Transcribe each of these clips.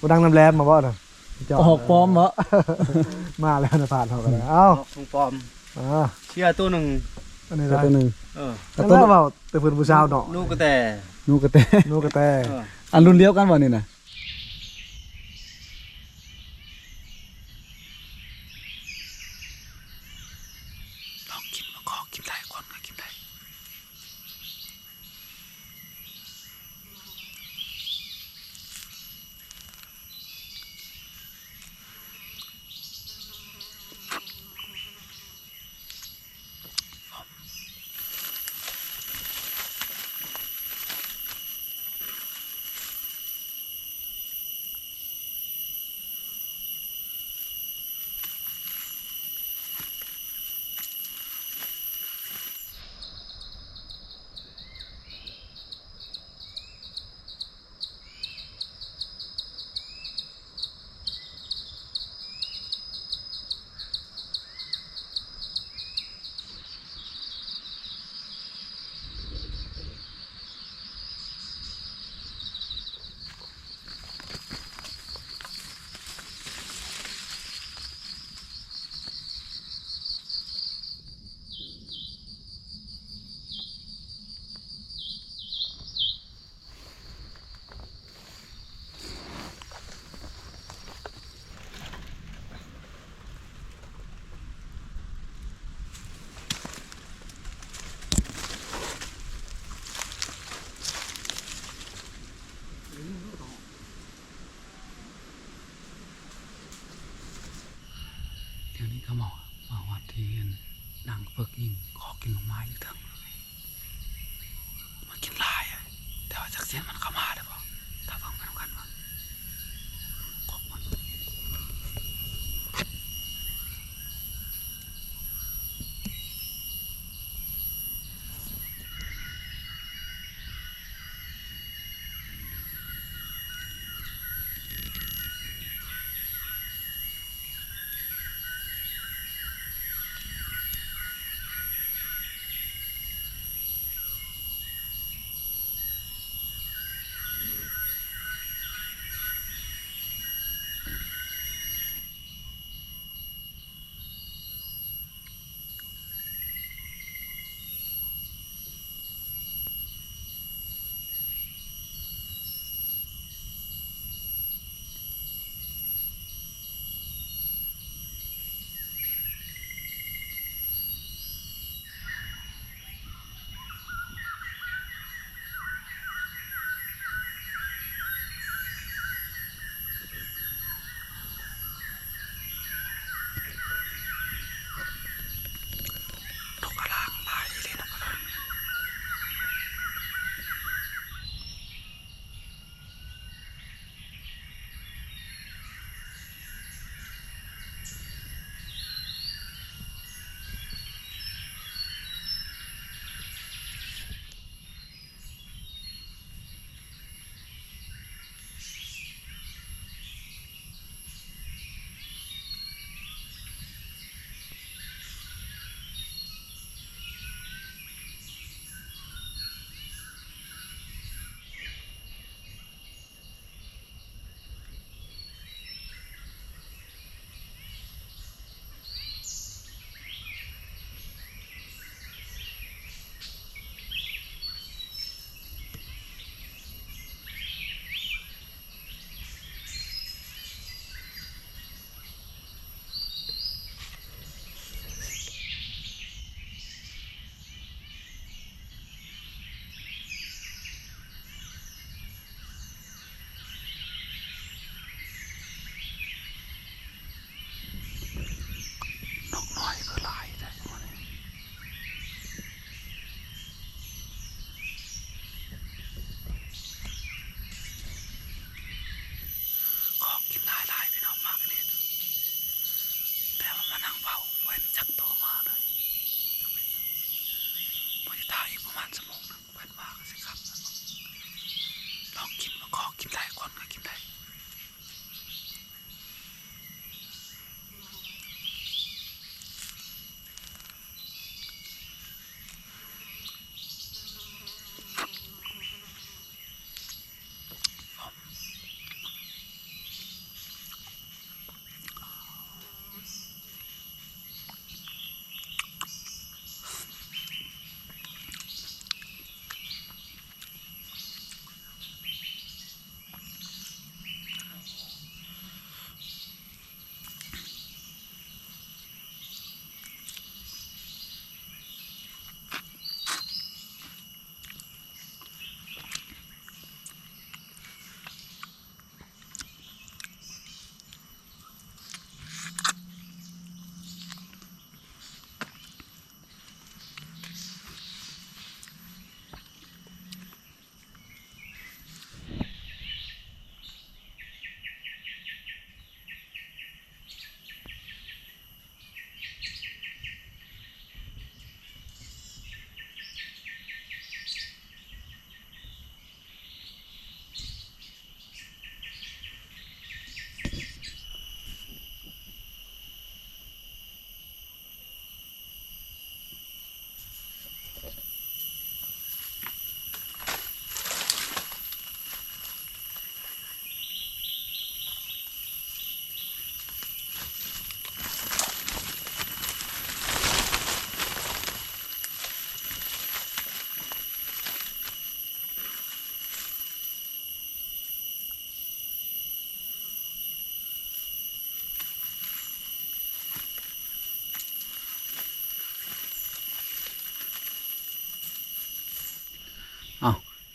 บ่ดังน้ำแลนมาบ่น่ะเจ้าออกปลอมเหรอ มาแล้วนะผ่านเขากันแล้วเอ้าของปลอมอ่าเชื่อตัวหนึ่งอันนี้ตัวได้หนึ่งเออแต่ตัวเว้าแต่เพิ่นผู้ชาวเนาะลูกก็แต่นูกระเตนูกกระแตเอออันรุ่นเดียวกันวะนี่นะ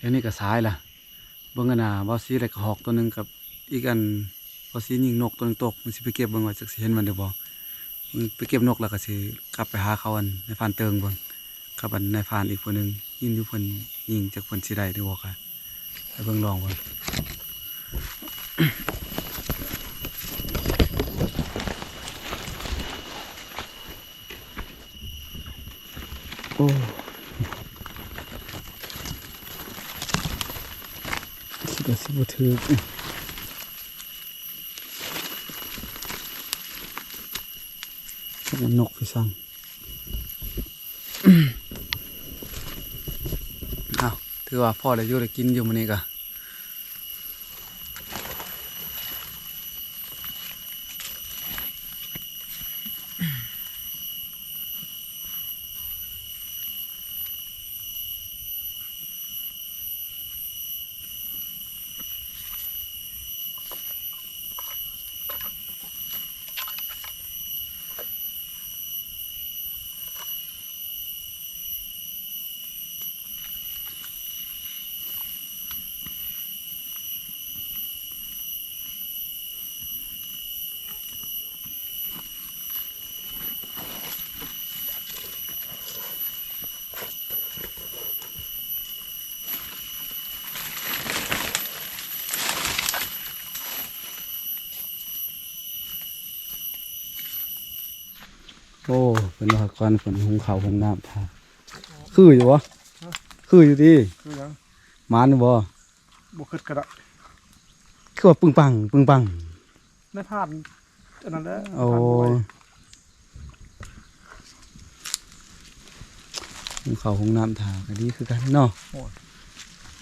อันนี้ก็สายล่ะเบิ่งกันน่ะบ่ซีอะไรก็หอกตัวหนึ่งกับอีกอันบ่ซียิงนกตัวหนึงตกมันสิไปเก็บเบิ่งว่าจักเห็นมันได้บ่มันไปเก็บนกแล้วก็สิกลับไปหาเขาอันในฟานเติงเบิ่งกับอันในฟานอีกคนนึงยิงอยู่คนยิงจากคนสิได้เดี๋ยวบอกค่ะไปเบิ่งลองเบิ่ง โอ้สิ ก็สิบ่ถือนกพี่สังเอาถือว่าพ่อได้อยู่ได้กินอยู่มื้อนี้ก็ โอ้ เป็นว่าก่อนฝนหุงข้าวหุงน้ำทาคืออยู่บ่คืออยู่ดีคือหยังหมานอยู่บ่บ่คิดกระดะคือว่าปึ้งปังปึ้งปัง ได้ผ่านอันนั้นแหละโอ้ผ่านบ่อยหุงข้าวหุงน้ำทาก็ดีคือกันเนาะ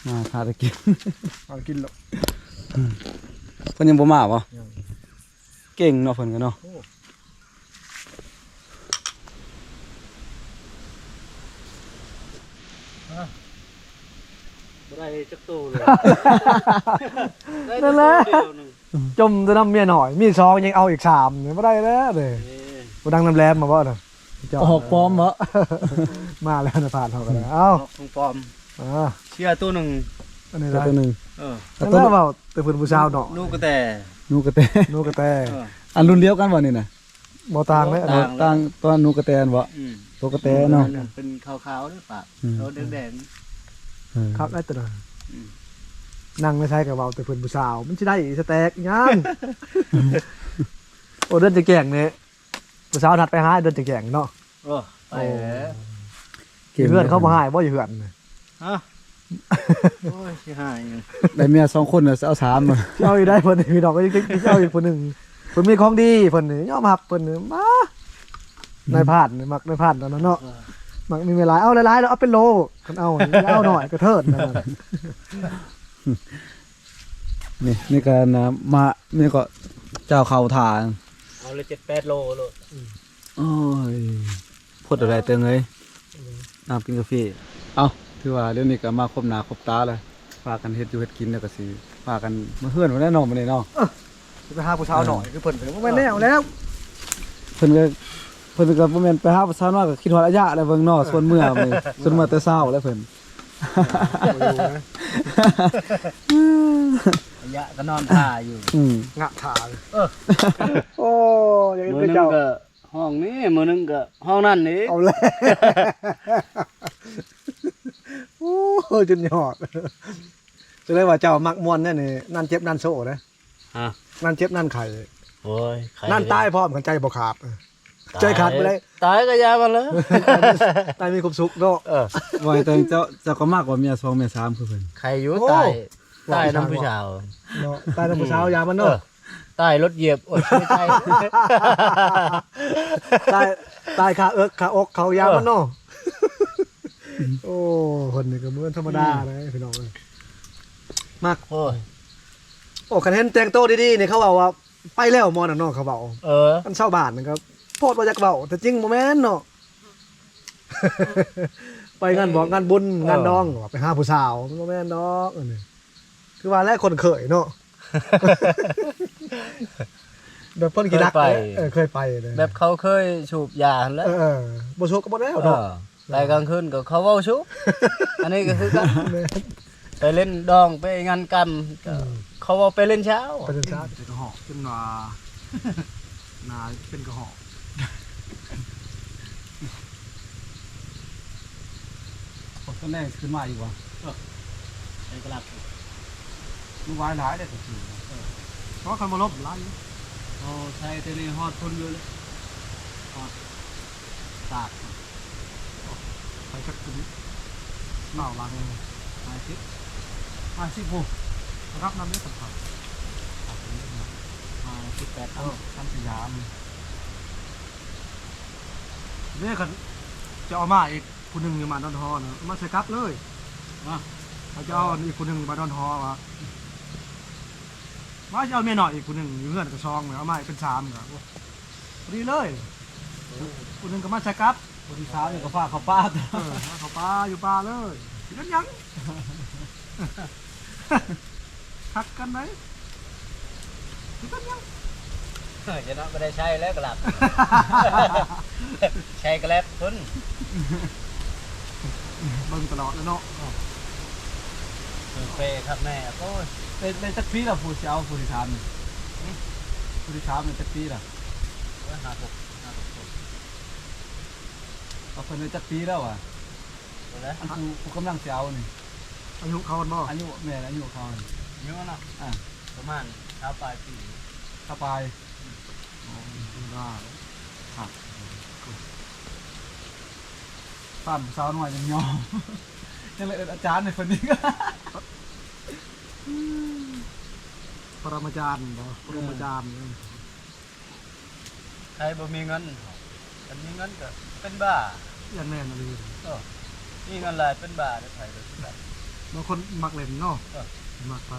มาทาตะกินเอากินแล้วเพิ่นยังบ่มาบ่ยังเก่งเนาะเพิ่นก็เนาะบ่ ได้จักโตเลยนั่นแหละได้แต่ตัวเดียวหนึ่งจมจะนำเมียหน่อย มีซองยังเอาอีกสามเนี่ยบ่ได้แล้วเด้เอ้ยบ่ดังน้ำแรมมาบ่น่ะเจ้าออกปลอมบ่มาแล้วนะผ่านเขาก็ได้วเอ้าออกของปลอมอ่าเชื่อตัวหนึ่งอันนี้ตัได้วหนึ่งเออนั่นแหละเว้าแต่เพิ่นผู้สาวเนาะลูกก็แต่นูกระแตนูกระแตเอออันรุ่นเดียวกันบ่นี่น่ะบ่ต่างเลยอันต่นี้างต่างตอนหนูกระแตนบ่อืมตัวกระแตเนาะ เป็นขาวๆด้วยปากอืม เขาแดงเออครับได้ตัวน่ะอืม นั่งไม่ใช่กับเว้าแต่เพิ่นผู้สาว มันสิได้อีสแต็กอีหยังโอ้เดินจะแก่งเนี่ยผู้สาวนัดไปหาเดินจะแก่งเนาะๆโอ้ไปแล้วอยู่เพื่อนเขาบ่หายบ่อยู่เพื่อนฮะโอ้ยสิหายอยู่ได้เมียสองคนน่ะเอาสามมาเจ้าอยู่ได้เพิ่นพี่น้องก็ยังเจ้าอีกคนหนึงเพิ่นมีของดีเพิ่นนี่ยอมรับเพิ่นนี่มานายพาดนี่มักนายพาดนั่นนะเนาะเออ มักมีเวลาเอาหลายๆแล้วเอาเป็นโลคันเอาอย่าเอาหน่อยก็เทิดนั่นน่ะนี่นี่ก็นะมานี่ก็เจ้าเข้าทางเอาเลยเจ็ดแปดโลโลดโอ้ยพูดอะไรเติงเอ้ยน้ำกินกาแฟเอาถือว่าเดี๋ยวนี้ก็มาครบหน้าครบตาเลยพากันเฮ็ดอยู่เฮ็ดกินแล้วก็สิพากันมาเฮือนบ่ได้เนาะมื้อนี้เนาะไปหาผู้สาวหน่อยคือเพิ่นก็บ่แม่นแนวแล้วเพิ่นก็เพิ่นก็บ่แม่นไปหาประชาชนว่าก็คิดฮอดระยะแล้วเบิ่งเนาะส่วนเมื่อมื้อส่วนเมื่อแต่เช้าแล้วเพิ่นระยะก็นอนท่าอยู่อืมงะถาโอ้ยังมือเป็นหนึงเจ้าก็ห้องนี้มือหนึงก็ห้องนั่นนี่เอาแล้วโอ้จนยอดจะได้ว่าเจ้ามักม่วนแน่นี่นั่นเจ็บนั่นโซ่นะฮะนั่นเจ็บนั่นไข่โอ้ยใครนั่นตายพร้อมกันใจบ่ขาด ใจขาดไปเลยตายก็อยามาเลยตายมีความสุขเนาะเออว่าแต่เจ้าเจ้าก็มากกว่าเมียสองเมียสามคือเพิ่นใครอยู่โอ้ตายว่าตายอีสานน้ำผู้ชาวเนาะตายในผู้เช้ายามันเอเนาะอตายรถเหยียบโอ้ยไม่ใช่ตายตายขาเอิกขาอกเขายามันเนาะโอ้คนนี่ก็เหมือนธรรมดานะพี่น้องเอ้ยมากโอ้ยโอ้คันเห็นแต่งโตวดีๆนี่เขาบอกว่าไปแล้วมอน่ะเนาะเขาบอกเอออันเช่าบ้านนะครับโพดว่าจากเบาแต่จริงโมแมนเนาะไปงานบอกงานบุญงานดองว่าไปหาผู้สาวโมแมนดอกอันนี้คือว่าแรกคนเคยเนาะแบบเพิ่นกี่รักเคยไปเออเคยไปเลยแบบเขาเคยสูบยาหั่นแหล้วเออเออบ่โชคก็บ่แล้วเอเนาะอไปกลางคืนก็เขาเว้าชุบอันนี้ก็คือกันไปเล่นดองไปงานกรรมก็เขาว่าไปเล่นเช้าไปเดินช้าเป็นกระหอกขึ้นมานาเป็นกระหอกโอ้ ต้นแรกขึ้นมาอีกว่ะไปกลับมันวายหลายเลยก็คือเพราะคันมาลบไล่โอ้ใช่แต่นี่ฮอดคนอยู่เลยฮอดตากไปจักกุนเล่าลังห้าสิบห้าสิบหกรับน้ำนี้สำคัญมาสิบแปดเอเอาอทำสยามเนี่ยคันจะเอามาอีก คนหนึ่งมาดอนฮอนะมาใส่กับเลยมาเขาจะเอาอีกคนหนึ่งมาดอนฮอวะว่าจะเอาเมียหน่อยอีกคนหนึ่งอยู่เงื่อนกับซองเนี่ยเอามาอีกเป็นสามเหรอพอดีเลยคนหนึ่งก็มาใส่กับคนที่สามเนี่ยก็ฝากเขาป้าเออมาเขาปลาอยู่ปลาเลยยังยังทักกันไหมยังยัง จะน้องก็ได้ใช้แล้วกลับ ใช้กระแลบทุน เบิ่งตลอดแล้วเนาะเปครับแม่โอ้ยเป็นเป็นจักปีละผู้เช้าผู้ที่สามนี่ผู้ที่สามเป็นจักปีละหาหกหาหกหกเอาคนเป็นจักปีแล้วอะดูแลอันผู้ผู้กำลังเช้านี่อายุเขาบ่อายุแม่อายุเขานี่เยอะเนาะอะประมาณเช้าปลายปีถ้าไปได้ป้า นผู้สาวหน่อยยังยอมยังเลยเอิ้นอาจารย์ในคนนี้ก็ปรมาจารย์บ่ปรมาจารย์ใครบ่มีเงินคนมีเงินก็เป็นบ้ายันแน่นเลยมีเงินหลายเป็นบ้าได้ไผเลยเป็นบ้าบางคนมักเล่นเนาะเออมักไป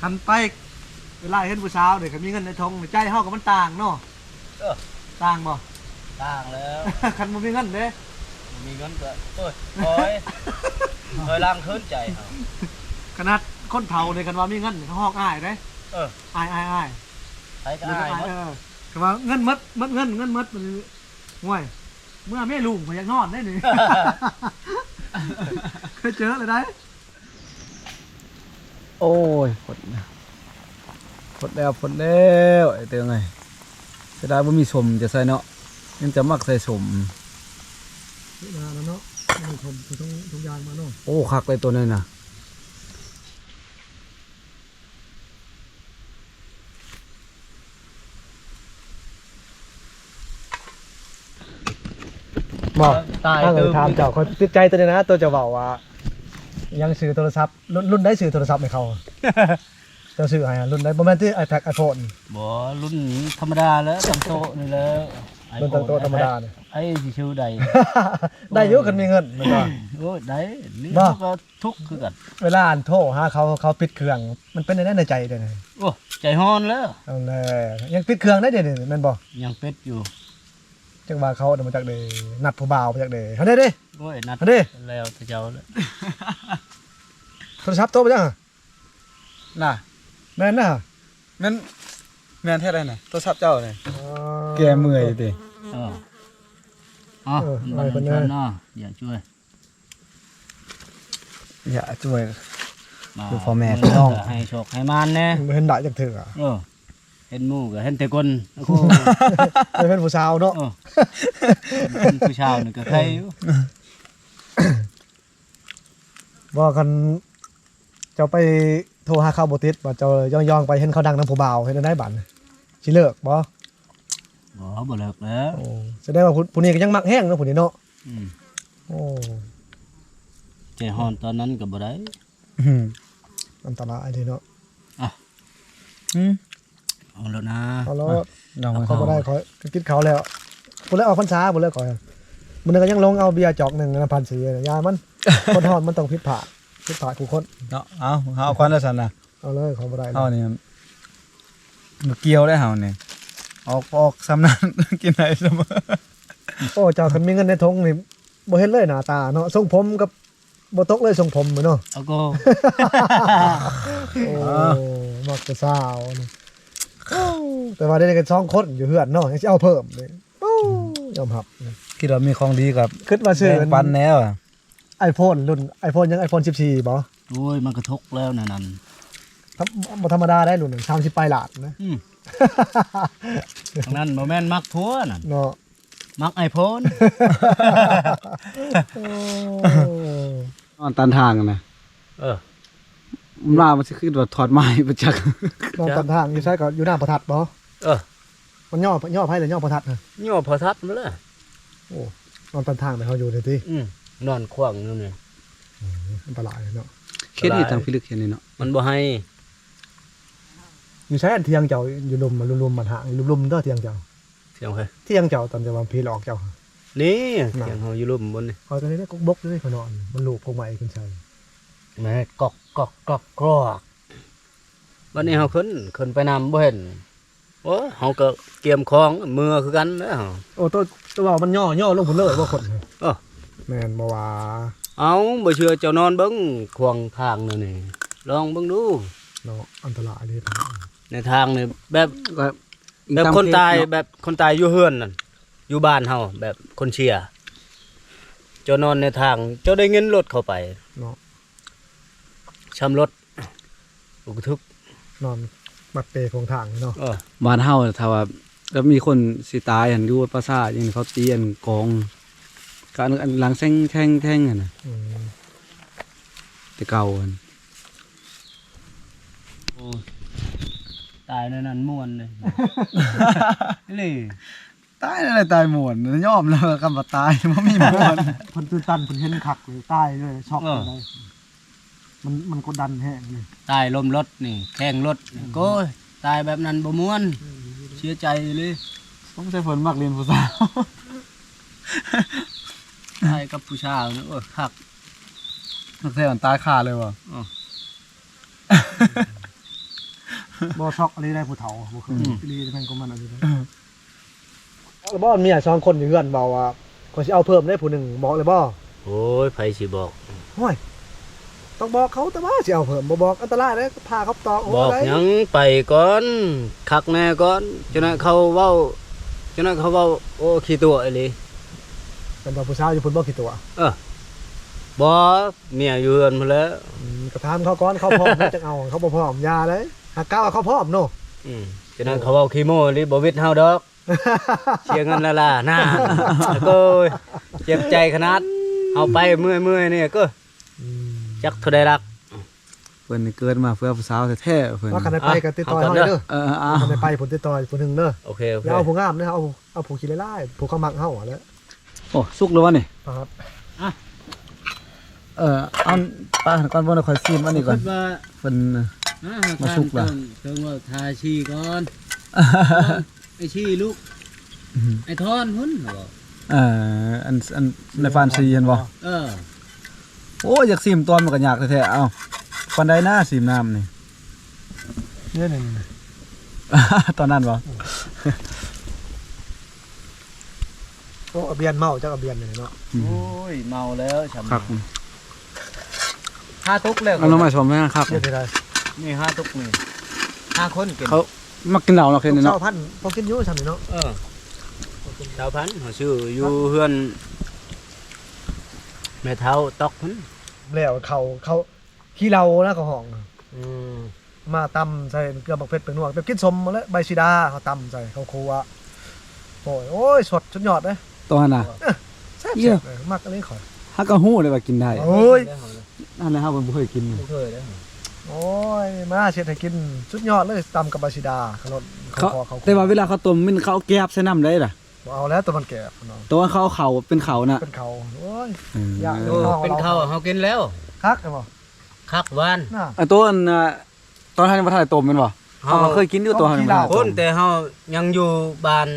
คันไปเวลาเห็นผู้สาวเด็กมีเงินในทงใจเฮากับมันต่างเนาะเออต่างบ่ ต่างแล้ว คันบ่มีเงินเด้มีเงินก็โอ้ยคอยคอยล้างคืนใจเฮาขนาดคนเฒ่าเนี่ยกันว่ามีเงินเขาฮอกอ้ายเด้เอออ้ายอ้ายอ้ายใครก็เดี๋ยวอายอ้ายหมดเออก็ว่าเงินหมดหมดเงินเงินหมดมันห่วย เมื่อแม่ลุงพอยากนอนได้นี่ เคยเจอเลยได้ โอ้ยผลผลแล้วผลแล้วไอ้เตืองไงเสียดายว่ามีสมจะใส่เนาะ ยังจะมักใส่สมนานแล้วเนาะมันชมทุกทุกอย่างมาเนาะโอ้คักเลยตัวนี้น่ะบอกตายถ้าเกิตึดมถามเจ้าเขาติดใจตัวนี้นะ ตัวจะบอกว่า ยังซื้อโทรศัพท์ รุ่นรุ่นได้ซื้อโทรศัพท์ให้เขาเจะซื้อให้อะรุ่นได้ประมาณที่ iPad iPhone บ่รุ่นธรรมดาแล้วตั้งโต๊ะนี่แล้ว รุ่นตั้งโต๊ะธรรมดาเนี่ย ไอ้สิชื่อใด ได้เยอะกันมีเงินแมันก็ โอ้ยได้นี่บ่ ก็ทุกข์คือกันเวลาอ่านโทรหาเขาเขาปิดเครื่อง มันเป็นในนั้นในใจเด้นะโอ้ใจฮ้อนแล้วเอาเลยยังปิดเครื่องได้เด้นี่แมันบอกยังเป็ดอยู่จังว่าเขาเอามาจากเดนัดผู้บ่าวมาจากเดเฮาเด้เด้ โอ้ยนัดเฮาเด้แล้วแต่เจ้าแล้วโทรศัพท์โตไปจังอะน่ะแม่นนะแม่น แม่นแท้ไรน่ะโทรศัพท์เจ้าเนี่ยแกเมื่อยติเอออ๋อเออมันไปมันเพิ่นชเด้นอเนาะอย่าช่วยอย่าช่วยมาคือพ่อแม่พี่น้องให้โชคให้มานแน่บ่เห็นได้จักเถื่อเออเห็นหมู่ก็เห็นแต่คนโอ้โหไม่เป็นผู้สาวเนาะเออเป็นผู้ชาวนี่ก็ใครอยู่ว่ากันเจ้าไปโทรหาเขาบ่ติดว่าเจ้าย่องๆไปเห็นเขาดังนำผู้บ่าวเฮ็ดได้บัดสิเลิกบ่บ่บ่เลิกแล้วโอ้แสดงว่าผู้ผู้นี้ก็ยังมักแห้งเนาะผู้นี้เนาะอืมโอ้ใจฮ้อนตอนนั้นก็บ่ได้อืมอันตรายเลยเนาะอืมเอาแล้วนะเอาแล้วลองมาเขาบ่ได้ขอกินเขาวแล้วผู้เลยออกพรรษาผู้เลยขอมันนก็ยังลงเอาเบียร์จอกหนึงนะพันสีน่ะยามันคนทอดมันต้องผิดพลา ดผิดพลาดผู้คนเนาะเอาเอาควันแล้วสันน่ะเอาเลยเขาบ่ได้เอานี่มันเกี่ยวได้เฮานี่ออกออกซ้ำนั้นกินได้เสมอโอ้เจ้าคันมีเงินในทงนี่บ่เห็นเลยหน้าตาเนาะทรงผมกับบ่ตกเลยทรงผมเหมือนเนาะเอาก็โอ้มักจะสาวนี่โอ้แต่ว่าได้กันสองคนอยู่เฮือนเนาะยังสิเอาเพิ่มเลยโอ้ยอมรับนะคิดว่ามีของดีกับคิดว่าซื้อแบ่งปันแนวอะ iPhone รุ่น iPhone ยัง iPhone 14บ่โอ้ยมันกระทกแล้วนั่นนั่นธรรมบ่ธรรมดาได้รุ่นสามสิบปลายหลาดนะอืมทางนั้นบ่แม่นมักพัวนั่นเนาะมักไอโฟนโอ้นอนตันทางนะเออมันว่ามันสิขึ้นว่าถอดไม้ประจักษ์นอนตามทางอยู่ใช่ก็อยู่หน้าประทัดบ่เออมันย่อย่อไผหรือย่อประทัดฮะย่อพอทัดมาเลยนอนตามทางไปเฮาอยู่เลยติอืม นอนขวางนู่นนี่อันตรายเนาะเขียนนี่ทางพิลึกเขียนนี่เนาะมันบ่ให้อยู่ใช้อันเทียงเจ้าอยู่ลุมมันลุมๆมันหางลุมๆเด้อเทียงเจ้าเสียงเฮ้ยเทียงเจ้าตอนจะวางพีหลอกเจ้า นี่น่ะเสียงเฮาอยู่ลุ่มบนนี่เอาตัวนี้ได้กบกด้วยเขานอน มันลูกพวกใหม่ขึ้นใส่แม่กอกกอกกอกกรอกวันนี้เฮาขึ้นขึ้นไปนำบ่เห็นโอ้เฮาก็เตรียมของมือคือกันเด้อโอ้ตัวตัวว่ามันย่อย่อลงผลเลยว่าคนเออ แม่นบ่ว่าเอาบ่เชื่อเจ้านอนเบิ่งขวางทางนั่นนี่ลองเบิ่งดูเนาะอันตรายเลยในทางนี่แบบก็แบบคนตายแบบคนตายอยู่เฮือนนั่นอยู่บ้านเฮาแบบคนเชียร์เจ้านอนในทาง เจ้าได้เงินรถเข้าไปเนาะช้ำรถอุกทึกนอนบัดเปของทางเนาะเออบ้านเฮาถ้าว่าแล้วมีคนสิตายอันอยู่ปราสาทอย่างนี้เขาตีอันกอง การอันหลังแท่งแท่งแท่งอะนะอืมแต่เก่าอันโอ้ตายในนั้นม่วนเลย นี่ตายอะไรตายหมดยอมแล้วคำว่าตายบ่มีหมดเพิ่นตื่นตันเพิ่นเห็นคักเลยตายเลยช็อกเลยมันมันกดดันแห้งเลยตายลมรถนี่แข่งรถนี่โก้ยตายแบบนั้นบ่ม่วนเสียใจเลยต้องใช้ฝนมักเรียนผู้สาวตายกับผู้ชายนี่โอ้ยคักนักเตะอันตายขาเลยว่ะบ่ช็อกอะไรได้ผู้เฒ่าบ่เคยอืมรีแม่งก็มันอะไรได้แล้วบ่เมียสองคนอยู่เฮือนเบาว่าคนสิเอาเพิ่มได้ผู้หนึงบอกเลยบ่โอ้ยไผสิบอกห้วยต้องบอกเขาแต่ว่าสิเอาเพิ่มบ่บอกอันตรายเลยพาเขาตอกโอ้บอกไรหยังไปก่อนคักแน่ก่อนจนนั้นเขาเว้าจนนั้นเขาเว้าโอ้ขี้ตัวอีหลี เป็นบ่ผู้สาวอยู่พุ่นบ่กี่ตัวบ่เมียอยู่เฮือนพุ่นแหล้วอืมก็ถามเขาก่อนเขาพร้อมแล้วจะเอาเขาบ่พร้อมอยาเลยหากก้าวเขาพร้อมเนาะ อืมฉะนั้นเขาเว้าขี้โม้อีหลิบ่วิทย์เฮาดอกเสียเงินละล่ะน่าแล้วก็เจ็บใจขนาดเอาไปเมื่อยๆนี่ก็อืมจักเท่าใดรัก เพิ่นนี่เกิดมาเพื่อผู้สาวแท้ๆเพิ่นว่ากันได้ไปก็ติดต่อเอาให้ก่อนเด้อเออเอาคันได้ไปผลติดต่อผู้หนึงเด้อโอเคโอเคอย่าเอาผู้งามนะเอาเอาผู้ขี้ไล่ๆผู้เขามักเฮาอะแหล้ว โอ้สุกแล้ววะนี่ครับเออเอาปลาก่อนบ่ได้ค่อยซิมอันนี้ก่อนคิดว่าเพิ่น อ่ามาสุกล่ะเติมว่าทาชีก่อนไอชีลูกไอทอนหุ่นเหรอเอ่ออันอันในฟานซีเห็นบ่เออโอ้ยอยากซิมตอนมันก็ยากแท้ๆเอ้าปานใดหน้าซิมน้ำนี่ เนี่ยหนึ่ง ตอนนั้นบ่ โอ้เอาเบียนเมาจักเอาเบียนนี่เนาะโอ้ยเมาแล้วฉ่ำครับห้าตุกแล้วเอาน้องมาชมแม่ครับเบียนที่ใดนี่ห้าตุกนี่ห้าคนกินเขามักกินเหล้าเนาะแค่นี้เจ้าเนาะพันธุ์พอกินอยู่ซั่นนี่เนาะเออชาวพันธุ์เขาชื่ออยู่เฮือนแม่เท้าตอกพันแล้วเขาเขาขี้เหล้านะเขาห้องอืมมาตำใส่เกลือบักเผ็ดเป็นนัวแบบกินสมมาแล้วใบชีดาเขาตำใส่เขาครัวโอ้ยโอ้ยสดสุดยอดเลย ตอนน่ะ แซ่บเยี่ยมๆเลยมักอะไรขอยฮักก็ฮู้เลยว่ากินได้โอ้ย นั่นแหละครับผมบ่เคยกินไม่เคยแล้วโอ้ย มาเช็ดให้กินสุดยอดเลยตำกับใบชีดาเขาลดเขาเขาเขาแต่ว่าเวลาเขาต้มมันเขาเอาแกบใส่น้ำได้ล่ะบ่เอาแล้วตัวมันแก่เนาะตัวเขาเอาเขาเป็นเขาน่ะเป็นเขาโอ้ย เอออยากโอ้เป็นข้าวเขากินแล้ว คักเลยบ่คักหวานน่าไอ้ตัวอันน่ะตอนท่านบ่ทันได้ต้มแม่นบ่เขาก็เคยกินอยู่ตัวท่านบ่ทันได้คต้นมแต่เฮายังอยู่บ้าน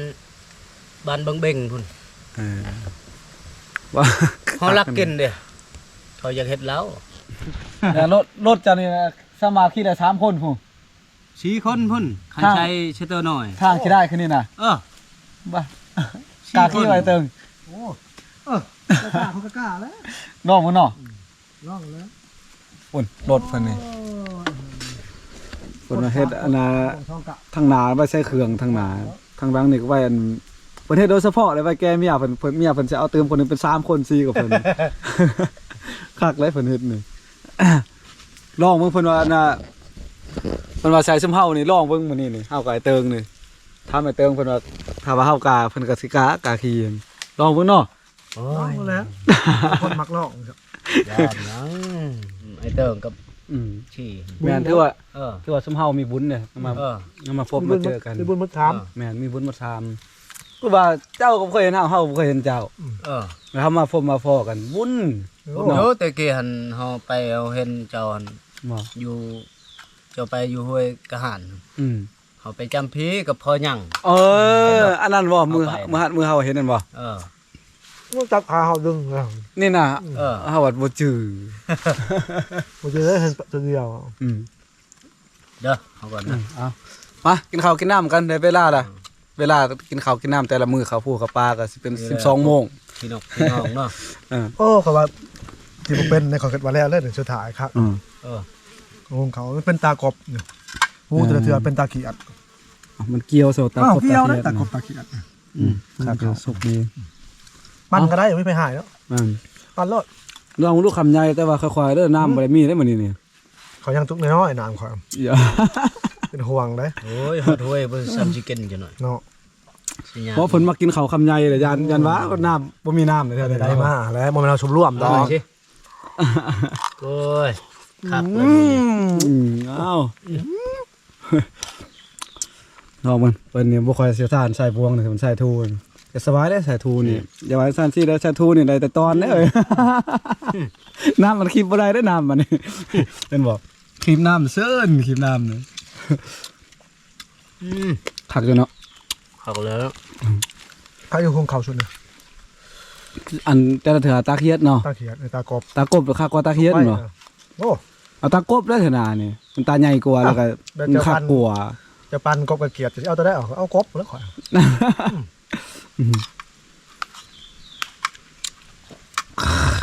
บ้านเบิงเบงพุ่นเออ ว่าเฮารักกินเด้เขาอยากเฮ็ดแล้วเนี่ยรถรถจะนี่นะสมาขี่ได้สามคนพุ่นสี่คนพุ่นคันครับชัยเชตเตอร์หน่อย ทางขี่ได้คืนนี้น่ะเออบ้าสี่กล้าคขี่นไว้เติงโอ้เออกล้าเขาก็กล้าแล้วน้องมันเนาะลองแล้วปุ่นรถเพิ่นนี่โอ้ยเพิ่นว่าเฮ็ดอันน่ะช่องกะทางหน้าไว้ใส่เครื่องทางหน้าทางหลังนี่ก็ไว้อัน เพิ่นเฮ็ดโดยเฉพาะเลยไว้แกเมียเพิ่นเพิ่นเมียเพิ่นสิเอาเติมคนหนึงเป็นสามคน4กับเพิ่น คักเลยเพิ่นเฮ็ดนี่ ลองเบิ่งเพิ่นว่าน่ะเพิ่นว่าใส่ซุมเฮานี่ลองเบิ่งมื้อนี้นี่เฮากับไอ้เติงนี่ถามไอ้เติงเพิ่นว่าถ้าว่าเฮากาเพิ่นก็สิกากาขี้หั่นลองเบิ่งเนาะ โอ้เอายแล้ว คนมักลองครับยอดนังไอ้เติงกับอืมชี่แม่นถือว่าเออถือว่าซุมเฮามีบุญเนี่ยมาเออมาพบมาเจอกันมีบุญมาถาม แม่นมีบุญมาทาม กูว่าเจ้าก็บ่เคยเห็นเฮาเฮาก็บ่เคยเห็นเจ้า เออแล้วเฮามาพบมาพ้อกันบุญโอ้โยแต่กี้หันเฮาไปเอาเห็นเจ้าหันบ่อยู่เจ้าไปอยู่ห้วยกะหันอืมเฮาไปจำพีกับพ่อหยัง เออ อันนั้นบ่มือเอาไป มือหัดมือเฮาเห็นนั่นบ่เออ มันจับขาเขาดึงแล้วนี่น่ะเออ เฮาวัดบ่จื้อผมจะได้เห็นตัวเดียวอืมเด้อเฮาก่อนอืนะมเอามากินข้าวกินน้ำกันได้เวลาล่ะ เวลากินข้าวกินน้ำแต่ละมื้อข้าวผู้ข้าวปลาก็สิเป็น12โมงพี่น้องพี่น้องเนาะเออโอ้เขาว่าที่ผมเป็นในขอเกิดวันแรกเลยเดี๋ยวสุดท้ายครับอืมเออของเขามันเป็นตากบเนี่ยหูแต่ละเทือเป็นตาเขียดมันเกี่ยวโซตาอ้าวครบเกี่ยวเลยตาตาเขีกยบดตาเขียดอืมครับก็สุกดีปั้นก็ได้ยังไม่ไปหายแล้วอืมปั้นรถลองลูกคำใหญ่แต่ว่าค่อยๆเด้อน้ำบ่ได้มีได้มื้อนี้นี่เขายังทุกน้อยๆน้ำเขาอย่า เป็นห่วงเลยโอ้ยฮอดห้วยบ่ซ้ำสิกินจังหน่อยเนาะสิยามเพราะเพิ่นมากินข้าวคำใหญ่เลยยันยันว่าก็น้ำบ่มีน้ำเลยเท่าได้ใดมาแล้วมันเราชมร่วมดเอาอไปกสิโอ้ยครับเลอืยมอืมอ้าวน้องมันเพิ่นนี่บ่ค่อยเสียทานใส่พวงนี่มันใส่ทูนแต่สบายได้ใส่ทูนี่อย่าว่าซั่นสิได้ใส่ทูนี่ได้แต่ตอนเด้อเอ้ยน้ำมันคีบบ่ได้ได้อน้ำมันนี่เป็นบ่คีบน้ำเซิ้นคีบน้ำนี่ อืมคักอยู่เนาะเข้าแล้วเขาอยู่คงเขาชุดเลยอันแต่ละเถือตาเคียดเนาะตาเขียดในตากบตากบหรือคักกว่าตาเคียดเนาะโอ้เอาตากบได้เถอะนานี่มันตาใหญ่กว่าแล้วก็เดี๋ยวมันจะคักฟันกว่าจะปันกบกับเกียดจะเอาตัวได้เอาเอากบแล้วขอย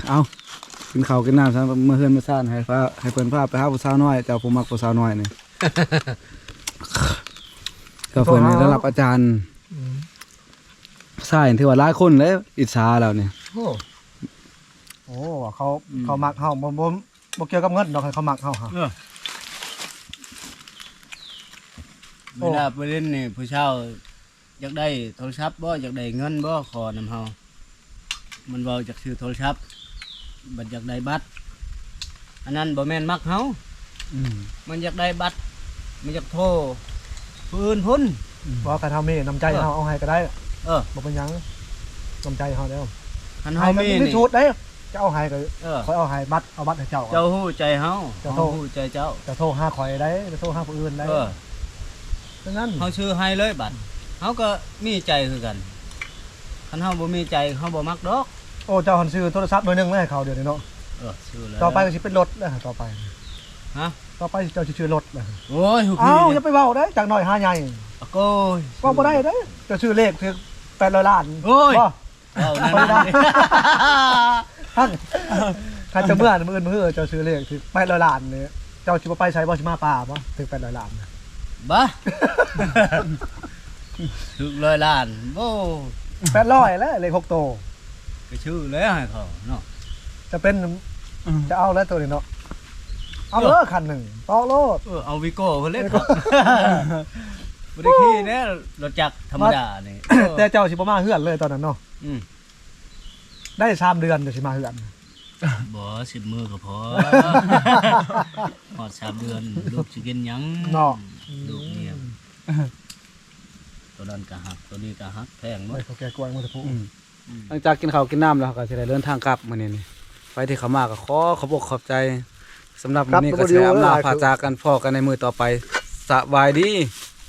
เอากินข้าวกินน้ำซะเมื่อเฮือนมาซ่านให้ฟ้าให้เพิ่นพาไปหาผู้สาวน้อยเจ้าผู้มักผู้สาวน้อยนี่ ก็เพิ่นนี่ระดับอาจารย์ใช่ถือว่าหลายคนเลยอิจฉาแล้วนี่โอ้โอ้เขาเขามักเฮาบ่บ่บ่เกี่ยวกับเงินดอกให้เขามักเฮาฮะเวลาไปเล่นนี่ผู้เช่าอยากได้โทรศัพท์บ่อยากได้เงินบ่ขอนำเฮามันเว้าจากซื้อโทรศัพท์บัดอยากได้บัตร อันนั้นบ่แม่นมักเฮาอืมมันอยากได้บัตร มันอยากโทรผู้อื่นพุ่นบ่ใครทำมีน้ำใจเฮาเอาให้ก็ได้เออบ่เป็นหยังน้ำใจเฮาแล้วคันให้เฮาก็มีมีนี่ชุดได้จะเอาให้ก็เออ คอยเอาให้บัตรเอาบัตรให้เจ้า เจ้าฮู้ใจเฮาเจ้าเฮาโทรฮู้ใจเจ้า จะโทรหาข่อยได้จะโทรหาผู้อื่นได้เออดังนั้นเฮาชื่อให้เลยบัตรเฮาก็มีใจคือกันคันเฮาบ่มีใจเฮาบ่มักดอก โอ้เจ้าหันซื้อโทรศัพท์หน่อยหนึงไม่ให้เขาเดี๋ยวนี้เนาะเออชื่อแล้ว ต่อไปก็สิเป็นรถแล้วต่อไปฮะ ต่อไปเจ้าสิชื่อรถแล้วโอ้ยฮู้เอ้าพี่อย่าไปเว้าได้จากหน่อยหาใหญ่โอ้ยเว้าบ่ได้เด้เจะชื่อเลขคือ800ล้านโอ้ยบ่เอานั่นไม่ได้นี่ท่านท่านจะเมื่อมื้ออื่นมื้อเจ้าชื่อเลขคือ800ล้านนี่เจ้าสิบ่ไปใช้บ่สิมาป่าบ่ถึง800ล้านน่ะบ้าถึกร้อยล้านโอ้800แล้วเลข6โตวก็ชื่อแล้วให้เขาเนาะจะเป็นจะเอาแล้วตัวนี้เนาะ เอาเด้อคันหนึงตอกโลด เออเอาวิโก้เพิ่นเล่นครับบ่ได้ขี่แน่รถจักรธรรมดานี่แต่เจ้าสิบ่มาเฮือนเลยตอนนั้นเนาะอืมได้สามเดือนจะสิมาเฮือนบ่สิบมือก็พอฮอดสามเดือนลูกสิกินหยังเนาะลูกเนี่ยตัวนั้นก็หักตัวนี้ก็หักแพงหมไม่ดเขาแก่กล้วยมันจะพูดอืมหลังจากกินข้าวกินน้ำแล้วก็สิได้เดินทางกลับมื้อนี้นี่ไปที่เขามาก็ขอขอบอกขอบใจ สำหรับมื้อนี้ก็สิได้อำลาพาจากกันพอกันในมือต่อไปสบายดีส